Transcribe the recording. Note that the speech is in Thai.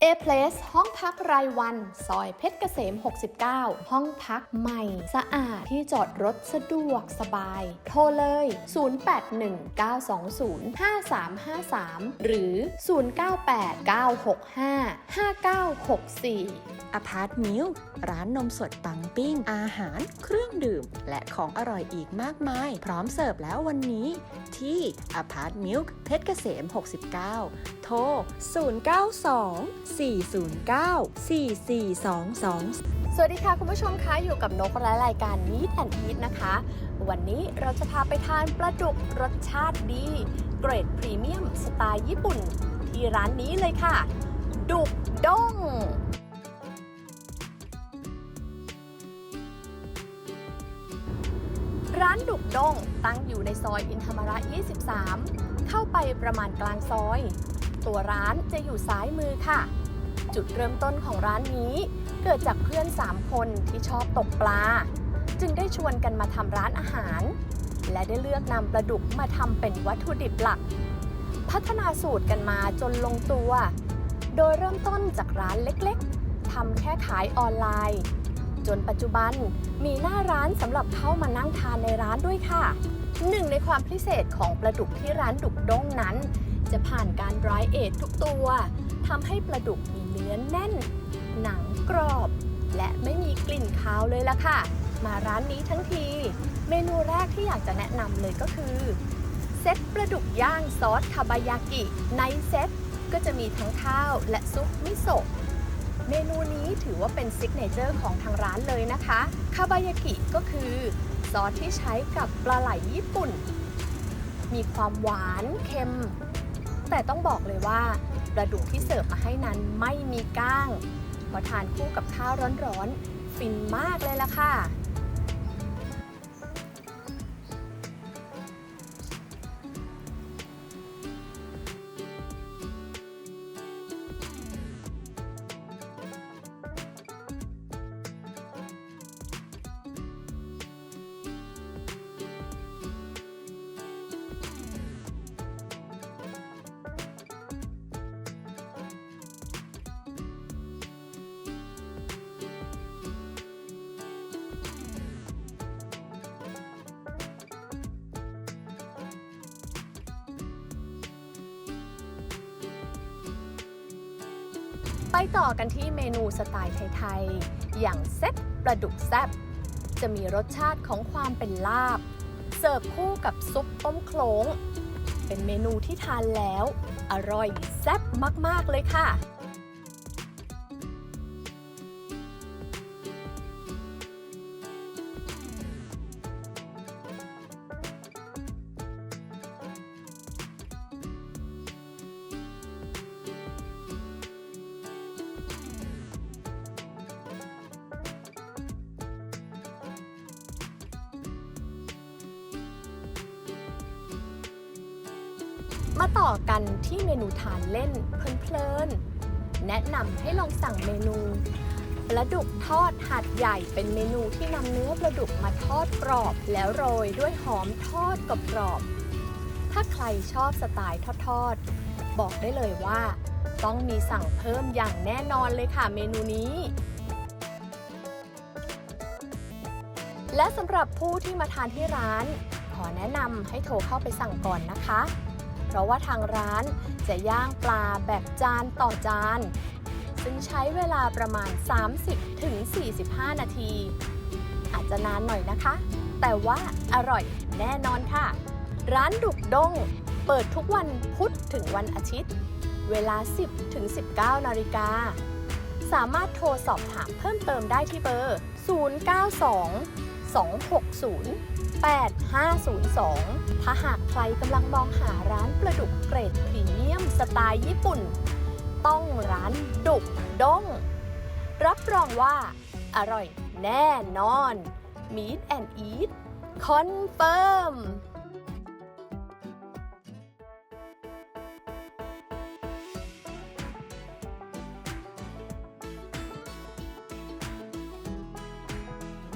เอ Place ห้องพักรายวัน ซอยเพชรเกษม 69 ห้องพักใหม่ สะอาดที่จอดรถสะดวกสบาย โทรเลย 0819205353 หรือ 0989655964 อพาร์ตมิลร้านนมสดปังปิ้ง อาหาร เครื่องดื่ม และของอร่อยอีกมากมาย พร้อมเสิร์ฟแล้ววันนี้ที่อพาร์ตมิลเพชรเกษม 69 โทร 092-409-4422สวัสดีค่ะ คุณผู้ชมคะอยู่กับนกและรายการ Meet and Eat นะคะ วันนี้เราจะพาไปทานปลาดุกรสชาติดี เกรดพรีเมียมสไตล์ญี่ปุ่น ที่ร้านนี้เลยค่ะ ดุกด้ง ร้านดุกด้งตั้งอยู่ในซอยอินธรรมระ 23 เข้าไปประมาณกลางซอย ตัวร้านจะอยู่ซ้ายมือค่ะ จุดเริ่มต้นของร้านนี้ เกิดจากเพื่อน 3 คนที่ชอบตกปลา จึงได้ชวนกันมาทำร้านอาหาร และได้เลือกนำปลาดุกมาทำเป็นวัตถุดิบหลัก พัฒนาสูตรกันมาจนลงตัว โดยเริ่มต้นจากร้านเล็กๆทำแค่ขายออนไลน์ จนปัจจุบันมีหน้าร้านสำหรับเข้ามานั่งทานในร้านด้วยค่ะ หนึ่งในความพิเศษของปลาดุกที่ร้านดุกด้งนั้น จะผ่านการ dry age ทุกตัวทำให้ปลาดุกมีเนื้อแน่น หนังกรอบ และไม่มีกลิ่นคาวเลยล่ะค่ะ มาร้านนี้ทั้งที เมนูแรกที่อยากจะแนะนำเลยก็คือเซตปลาดุกย่างซอสคาบายากิในเซตก็จะมีทั้งข้าวและซุปมิโซะ เมนูนี้ถือว่าเป็นซิกเนเจอร์ของทางร้านเลยนะคะ คาบายากิก็คือซอสที่ใช้กับปลาไหลญี่ปุ่น มีความหวานเค็ม แต่ต้องบอกเลยว่าปลาดุกที่เสิร์ฟมาให้นั้นไม่มีก้าง พอทานคู่กับข้าวร้อนๆ ฟินมากเลยล่ะค่ะ ไปต่อกันที่เมนูสไตล์ไทยๆ อย่างเซ็ตปลาดุกแซบจะมีรสชาติของความเป็นลาบ เสิร์ฟคู่กับซุปต้มโขลง เป็นเมนูที่ทานแล้ว อร่อยแซ่บมาก ๆ เลยค่ะ มาต่อกันที่เมนูทานเล่นเพลินๆ แนะนำให้ลองสั่งเมนูปลาดุกทอดหัดใหญ่เป็นเมนูที่นำเนื้อปลาดุกมาทอดกรอบ แล้วโรยด้วยหอมทอดกรอบๆถ้าใครชอบสไตล์ทอดๆ บอกได้เลยว่า ต้องมีสั่งเพิ่มอย่างแน่นอนเลยค่ะเมนูนี้ และสำหรับผู้ที่มาทานที่ร้าน ขอแนะนำให้โทรเข้าไปสั่งก่อนนะคะ เพราะว่าทางร้านจะย่างปลาแบบจานต่อจาน ซึ่งใช้เวลาประมาณ 30ถึง45 นาที อาจจะนานหน่อยนะคะ แต่ว่าอร่อยแน่นอนค่ะ ร้านดุกดงเปิดทุกวันพุธถึงวันอาทิตย์ เวลา 10ถึง19 นาฬิกา สามารถโทรสอบถามเพิ่มเติมได้ที่เบอร์ 092 260 8502 ถ้าหากใครกำลังมองหาร้านปลาดุกเกรดพรีเมียมสไตล์ญี่ปุ่น ต้องร้านดุกด้ง รับรองว่า อร่อยแน่นอน Meet and Eat คอนเฟิร์ม